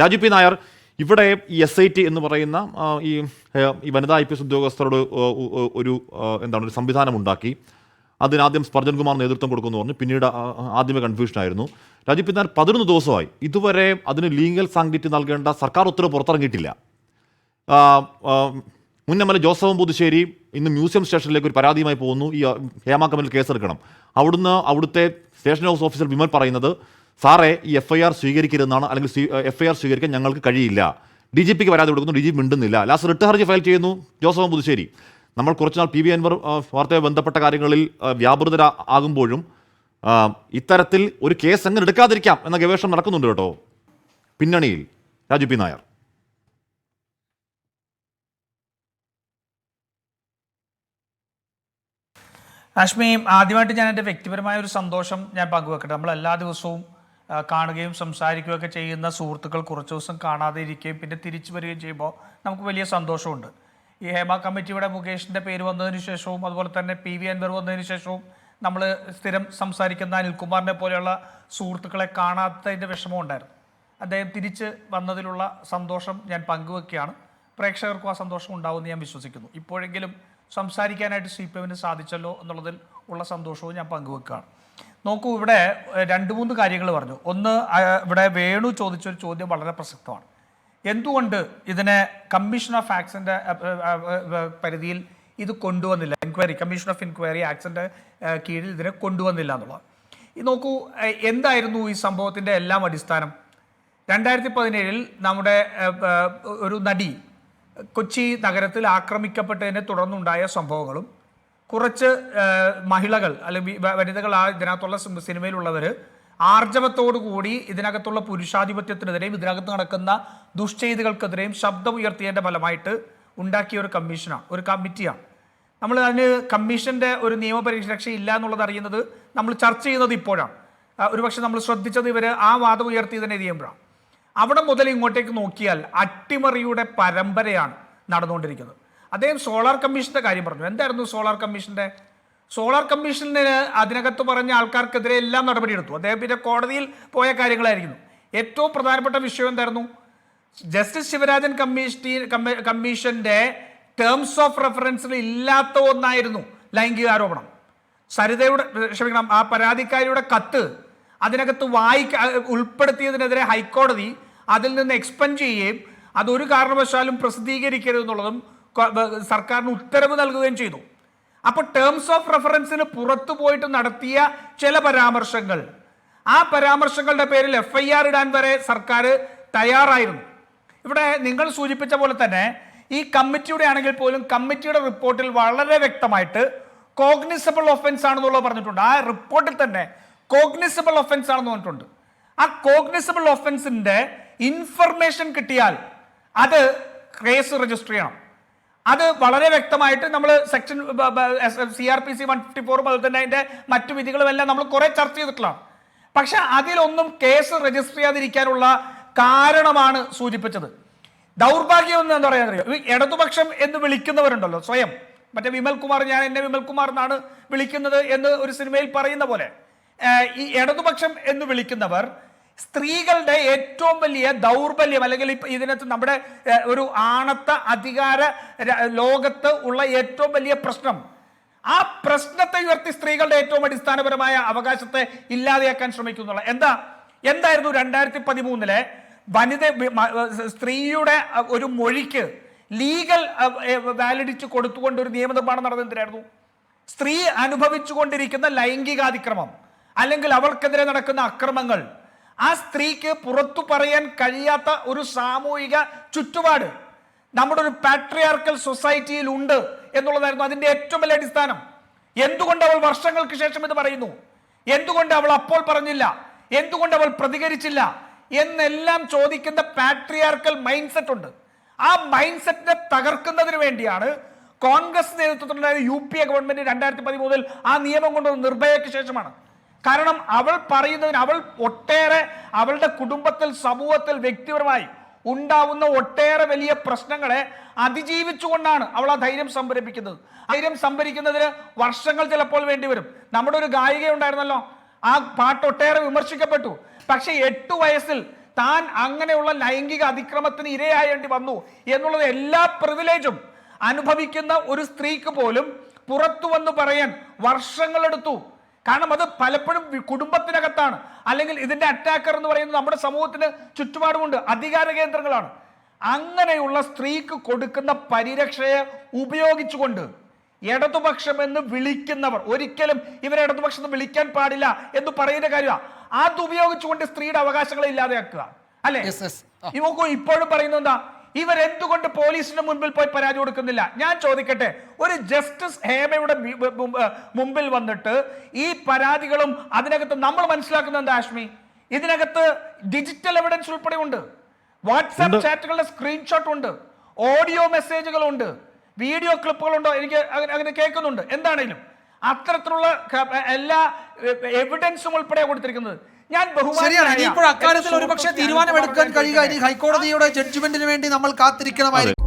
Raju P Nair ഇവിടെ ഈ S I T എന്ന് പറയുന്ന ഈ ഈ വനിതാ ഐ പി എസ് ഉദ്യോഗസ്ഥരോട് ഒരു എന്താണ് ഒരു സംവിധാനം ഉണ്ടാക്കി അതിനാദ്യം സ്പർജൻ കുമാർ നേതൃത്വം കൊടുക്കുമെന്ന് പറഞ്ഞു പിന്നീട് ആദ്യമേ കൺഫ്യൂഷൻ ആയിരുന്നു. രാജു പി നായർ പതിനൊന്ന് ദിവസമായി ഇതുവരെ അതിന് ലീഗൽ സാങ്ക്ടിറ്റി നൽകേണ്ട സർക്കാർ ഉത്തരവ് പുറത്തിറങ്ങിയിട്ടില്ല. എ ജോസഫ് പുതുശ്ശേരി ഇന്ന് മ്യൂസിയം സ്റ്റേഷനിലേക്ക് ഒരു പരാതിയുമായി പോകുന്നു. ഈ ഹേമ കമ്മിൽ കേസെടുക്കണം. അവിടുന്ന് അവിടുത്തെ സ്റ്റേഷൻ ഹൗസ് ഓഫീസർ വിമൽ പറയുന്നത് സാറേ ഈ എഫ് ഐ ആർ സ്വീകരിക്കരുതെന്നാണ് അല്ലെങ്കിൽ എഫ് ഐ ആർ സ്വീകരിക്കാൻ ഞങ്ങൾക്ക് കഴിയില്ല. ഡി ജി പിക്ക് പരാതി കൊടുക്കുന്നു ഡി ജി മിണ്ടുന്നില്ല. ലാസ്റ്റ് റിട്ട് ഹർജി ഫയൽ ചെയ്യുന്നു ജോസഫ് പുതുശ്ശേരി. നമ്മൾ കുറച്ചുനാൾ പി വി അൻവർ വാർത്തയെ ബന്ധപ്പെട്ട കാര്യങ്ങളിൽ വ്യാപൃതര ആകുമ്പോഴും ഇത്തരത്തിൽ ഒരു കേസ് അങ്ങനെ എടുക്കാതിരിക്കാം എന്ന ഗവേഷണം നടക്കുന്നുണ്ട് കേട്ടോ. പിന്നണിയിൽ രാജു പി നായർ. ആഷ്മി ആദ്യമായിട്ട് ഞാൻ എന്റെ വ്യക്തിപരമായ ഒരു സന്തോഷം ഞാൻ പങ്കുവെക്കട്ടെ. നമ്മൾ എല്ലാ ദിവസവും കാണുകയും സംസാരിക്കുകയൊക്കെ ചെയ്യുന്ന സുഹൃത്തുക്കൾ കുറച്ച് ദിവസം കാണാതെ ഇരിക്കുകയും പിന്നെ തിരിച്ചു വരികയും ചെയ്യുമ്പോൾ നമുക്ക് വലിയ സന്തോഷമുണ്ട്. ഈ ഹേമ കമ്മിറ്റിയുടെ മുകേഷിന്റെ പേര് വന്നതിന് ശേഷവും അതുപോലെ തന്നെ പി വി അൻവർ വന്നതിന് ശേഷവും നമ്മൾ സ്ഥിരം സംസാരിക്കുന്ന അനിൽകുമാറിനെ പോലെയുള്ള സുഹൃത്തുക്കളെ കാണാത്തതിന്റെ വിഷമം ഉണ്ടായിരുന്നു. അദ്ദേഹം തിരിച്ച് വന്നതിലുള്ള സന്തോഷം ഞാൻ പങ്കുവെക്കുകയാണ്. പ്രേക്ഷകർക്കും ആ സന്തോഷം ഉണ്ടാവുമെന്ന് ഞാൻ വിശ്വസിക്കുന്നു. ഇപ്പോഴെങ്കിലും സംസാരിക്കാനായിട്ട് സി പി എമ്മിന് സാധിച്ചല്ലോ എന്നുള്ളതിൽ ഉള്ള സന്തോഷവും ഞാൻ പങ്കുവെക്കുകയാണ്. നോക്കൂ ഇവിടെ രണ്ട് മൂന്ന് കാര്യങ്ങൾ പറഞ്ഞു. ഒന്ന് ഇവിടെ വേണു ചോദിച്ചൊരു ചോദ്യം വളരെ പ്രസക്തമാണ്. എന്തുകൊണ്ട് ഇതിനെ കമ്മീഷൻ ഓഫ് ആക്സിന്റെ പരിധിയിൽ ഇത് കൊണ്ടുവന്നില്ല? എൻക്വയറി കമ്മീഷൻ ഓഫ് എൻക്വയറി ആക്സിന്റെ കീഴിൽ ഇതിനെ കൊണ്ടുവന്നില്ല എന്നുള്ളത്. നോക്കൂ എന്തായിരുന്നു ഈ സംഭവത്തിന്റെ എല്ലാം അടിസ്ഥാനം? രണ്ടായിരത്തി പതിനേഴിൽ നമ്മുടെ ഒരു നടി കൊച്ചി നഗരത്തിൽ ആക്രമിക്കപ്പെട്ടതിനെ തുടർന്നുണ്ടായ സംഭവങ്ങളും കുറച്ച് മഹിളകൾ അല്ലെങ്കിൽ വനിതകൾ ആ ഇതിനകത്തുള്ള സിനിമയിലുള്ളവർ കൂടി ഇതിനകത്തുള്ള പുരുഷാധിപത്യത്തിനെതിരെയും ഇതിനകത്ത് നടക്കുന്ന ദുഷ്ചെയ്തികൾക്കെതിരെയും ശബ്ദം ഉയർത്തിയതിന്റെ ഫലമായിട്ട് ഉണ്ടാക്കിയ ഒരു കമ്മീഷനാണ് ഒരു കമ്മിറ്റിയാണ്. നമ്മൾ അതിന് കമ്മീഷന്റെ ഒരു നിയമപരിരക്ഷ ഇല്ല എന്നുള്ളത് അറിയുന്നത് നമ്മൾ ചർച്ച ചെയ്യുന്നത് ഇപ്പോഴാണ്. ഒരുപക്ഷെ നമ്മൾ ശ്രദ്ധിച്ചത് ഇവർ ആ വാദം ഉയർത്തിയതിനെ ചെയ്യുമ്പോഴാണ്. അവിടെ മുതൽ ഇങ്ങോട്ടേക്ക് നോക്കിയാൽ അട്ടിമറിയുടെ പരമ്പരയാണ് നടന്നുകൊണ്ടിരിക്കുന്നത്. അദ്ദേഹം സോളാർ കമ്മീഷന്റെ കാര്യം പറഞ്ഞു. എന്തായിരുന്നു സോളാർ കമ്മീഷന്റെ സോളാർ കമ്മീഷന് അതിനകത്ത് പറഞ്ഞ ആൾക്കാർക്കെതിരെ എല്ലാം നടപടിയെടുത്തു. അദ്ദേഹം പിന്നെ കോടതിയിൽ പോയ കാര്യങ്ങളായിരിക്കുന്നു. ഏറ്റവും പ്രധാനപ്പെട്ട വിഷയം എന്തായിരുന്നു? ജസ്റ്റിസ് ശിവരാജൻ കമ്മീഷി കമ്മ- കമ്മീഷന്റെ ടേംസ് ഓഫ് റെഫറൻസിൽ ഇല്ലാത്ത ഒന്നായിരുന്നു ലൈംഗികാരോപണം സരിതയുടെ ക്ഷമിക്കണം ആ പരാതിക്കാരിയുടെ കത്ത് അതിനകത്ത് വായിക്ക ഉൾപ്പെടുത്തിയതിനെതിരെ ഹൈക്കോടതി അതിൽ നിന്ന് എക്സ്പെൻഡ് ചെയ്യുകയും അതൊരു കാരണവശാലും പ്രസിദ്ധീകരിക്കരുതെന്നുള്ളതും സർക്കാരിന് ഉത്തരവ് നൽകുകയും ചെയ്തു. അപ്പോൾ ടേംസ് ഓഫ് റെഫറൻസിന് പുറത്തു പോയിട്ട് നടത്തിയ ചില പരാമർശങ്ങൾ. ആ പരാമർശങ്ങളുടെ പേരിൽ എഫ് ഐ ആർ ഇടാൻ വരെ സർക്കാർ തയ്യാറായിരുന്നു. ഇവിടെ നിങ്ങൾ സൂചിപ്പിച്ച പോലെ തന്നെ ഈ കമ്മിറ്റിയുടെ ആണെങ്കിൽ പോലും കമ്മിറ്റിയുടെ റിപ്പോർട്ടിൽ വളരെ വ്യക്തമായിട്ട് കോഗ്നിസബിൾ ഒഫൻസ് ആണെന്നുള്ളത് പറഞ്ഞിട്ടുണ്ട്. ആ റിപ്പോർട്ടിൽ തന്നെ കോഗ്നിസബിൾ ഒഫൻസ് ആണെന്ന് പറഞ്ഞിട്ടുണ്ട്. ആ കോഗ്നിസബിൾ ഒഫൻസിന്റെ ഇൻഫർമേഷൻ കിട്ടിയാൽ അത് കേസ് രജിസ്റ്റർ ചെയ്യണം. അത് വളരെ വ്യക്തമായിട്ട് നമ്മൾ section C R P C one fifty ഫോറും അതുപോലെ തന്നെ അതിന്റെ മറ്റു വിധികളുമെല്ലാം നമ്മൾ കുറെ ചർച്ച ചെയ്തിട്ടുള്ളതാണ്. പക്ഷെ അതിലൊന്നും കേസ് രജിസ്റ്റർ ചെയ്യാതിരിക്കാനുള്ള കാരണമാണ് സൂചിപ്പിച്ചത്. ദൗർഭാഗ്യം എന്ന് എന്താ പറയാ അറിയാം? ഇടതുപക്ഷം എന്ന് വിളിക്കുന്നവരുണ്ടല്ലോ സ്വയം. മറ്റേ വിമൽകുമാർ ഞാൻ എന്നെ വിമൽകുമാർ എന്നാണ് വിളിക്കുന്നത് എന്ന് ഒരു സിനിമയിൽ പറയുന്ന പോലെ. ഈ ഇടതുപക്ഷം എന്ന് വിളിക്കുന്നവർ സ്ത്രീകളുടെ ഏറ്റവും വലിയ ദൗർബല്യം അല്ലെങ്കിൽ ഇപ്പം ഇതിനകത്ത് നമ്മുടെ ഒരു ആണത്ത അധികാര ലോകത്ത് ഉള്ള ഏറ്റവും വലിയ പ്രശ്നം. ആ പ്രശ്നത്തെ ഉയർത്തി സ്ത്രീകളുടെ ഏറ്റവും അടിസ്ഥാനപരമായ അവകാശത്തെ ഇല്ലാതെയാക്കാൻ ശ്രമിക്കുന്നുള്ള എന്താ? എന്തായിരുന്നു രണ്ടായിരത്തി പതിമൂന്നിലെ വനിത സ്ത്രീയുടെ ഒരു മൊഴിക്ക് ലീഗൽ വാലിഡിറ്റി കൊടുത്തുകൊണ്ട് ഒരു നിയമനിർമ്മാണം നടന്നതിനായിരുന്നു സ്ത്രീ അനുഭവിച്ചുകൊണ്ടിരിക്കുന്ന ലൈംഗികാതിക്രമം അല്ലെങ്കിൽ അവൾക്കെതിരെ നടക്കുന്ന അക്രമങ്ങൾ ആ സ്ത്രീക്ക് പുറത്തു പറയാൻ കഴിയാത്ത ഒരു സാമൂഹിക ചുറ്റുപാട് നമ്മുടെ ഒരു പാട്രിയാർക്കൽ സൊസൈറ്റിയിൽ ഉണ്ട് എന്നുള്ളതായിരുന്നു അതിന്റെ ഏറ്റവും വലിയ അടിസ്ഥാനം. എന്തുകൊണ്ട് അവൾ വർഷങ്ങൾക്ക് ശേഷം ഇത് പറയുന്നു? എന്തുകൊണ്ട് അവൾ അപ്പോൾ പറഞ്ഞില്ല? എന്തുകൊണ്ട് അവൾ പ്രതികരിച്ചില്ല? എന്നെല്ലാം ചോദിക്കുന്ന പാട്രിയാർക്കൽ മൈൻഡ് സെറ്റ് ഉണ്ട്. ആ മൈൻഡ് സെറ്റിനെ തകർക്കുന്നതിന് വേണ്ടിയാണ് കോൺഗ്രസ് നേതൃത്വത്തിലുണ്ടായ യു പി എ ഗവൺമെന്റ് രണ്ടായിരത്തി പതിമൂന്നിൽ ആ നിയമം കൊണ്ടുവന്ന നിർഭയയ്ക്ക് ശേഷമാണ്. കാരണം അവൾ പറയുന്നതിന് അവൾ ഒട്ടേറെ അവളുടെ കുടുംബത്തിൽ സമൂഹത്തിൽ വ്യക്തിപരമായി ഉണ്ടാവുന്ന ഒട്ടേറെ വലിയ പ്രശ്നങ്ങളെ അതിജീവിച്ചുകൊണ്ടാണ് അവൾ ആ ധൈര്യം സംഭരിപ്പിക്കുന്നത്. ധൈര്യം സംഭരിക്കുന്നതിന് വർഷങ്ങൾ ചിലപ്പോൾ വേണ്ടിവരും നമ്മുടെ ഒരു ഗായിക ഉണ്ടായിരുന്നല്ലോ ആ പാട്ട് ഒട്ടേറെ വിമർശിക്കപ്പെട്ടു. പക്ഷെ എട്ടു വയസ്സിൽ താൻ അങ്ങനെയുള്ള ലൈംഗിക അതിക്രമത്തിന് ഇരയായേണ്ടി വന്നു എന്നുള്ളത് എല്ലാ പ്രിവിലേജും അനുഭവിക്കുന്ന ഒരു സ്ത്രീക്ക് പോലും പുറത്തു വന്ന് പറയാൻ വർഷങ്ങളെടുത്തു. കാരണം അത് പലപ്പോഴും കുടുംബത്തിനകത്താണ്. അല്ലെങ്കിൽ ഇതിന്റെ അറ്റാക്കർ എന്ന് പറയുന്നത് നമ്മുടെ സമൂഹത്തിന് ചുറ്റുപാടുമുണ്ട്. അധികാര കേന്ദ്രങ്ങളാണ്. അങ്ങനെയുള്ള സ്ത്രീക്ക് കൊടുക്കുന്ന പരിരക്ഷയെ ഉപയോഗിച്ചുകൊണ്ട് ഇടതുപക്ഷം എന്ന് വിളിക്കുന്നവർ ഒരിക്കലും ഇവരെ ഇടതുപക്ഷം എന്ന് വിളിക്കാൻ പാടില്ല എന്ന് പറയുന്ന കാര്യമാണ് അത് ഉപയോഗിച്ചുകൊണ്ട് സ്ത്രീയുടെ അവകാശങ്ങളെ ഇല്ലാതെയാക്കുക. അല്ലെ? Yes. ഇപ്പോഴും പറയുന്നത് എന്താ? ഇവരെന്തുകൊണ്ട് പോലീസിന്റെ മുൻപിൽ പോയി പരാതി കൊടുക്കുന്നില്ല? ഞാൻ ചോദിക്കട്ടെ ഒരു ജസ്റ്റിസ് ഹേമയുടെ മുമ്പിൽ വന്നിട്ട് ഈ പരാതികളും അതിനകത്ത് നമ്മൾ മനസ്സിലാക്കുന്നത് എന്താ ആഷ്മി? ഇതിനകത്ത് ഡിജിറ്റൽ എവിഡൻസ് ഉൾപ്പെടെ ഉണ്ട്. വാട്സാപ്പ് ചാറ്റുകളുടെ സ്ക്രീൻഷോട്ട് ഉണ്ട്. ഓഡിയോ മെസ്സേജുകളുണ്ട് വീഡിയോ ക്ലിപ്പുകളുണ്ടോ എനിക്ക് അങ്ങനെ കേൾക്കുന്നുണ്ട്. എന്താണേലും. അത്തരത്തിലുള്ള എല്ലാ എവിഡൻസും ഉൾപ്പെടെ കൊടുത്തിരിക്കുന്നത്. ഞാൻ ശരിയാണ്. ഇനിയിപ്പോൾ അക്കാര്യത്തിൽ ഒരുപക്ഷെ തീരുമാനമെടുക്കാൻ കഴിയുക. ഇനി ഹൈക്കോടതിയുടെ ജഡ്ജ്മെന്റിന് വേണ്ടി നമ്മൾ കാത്തിരിക്കണമായിരിക്കും.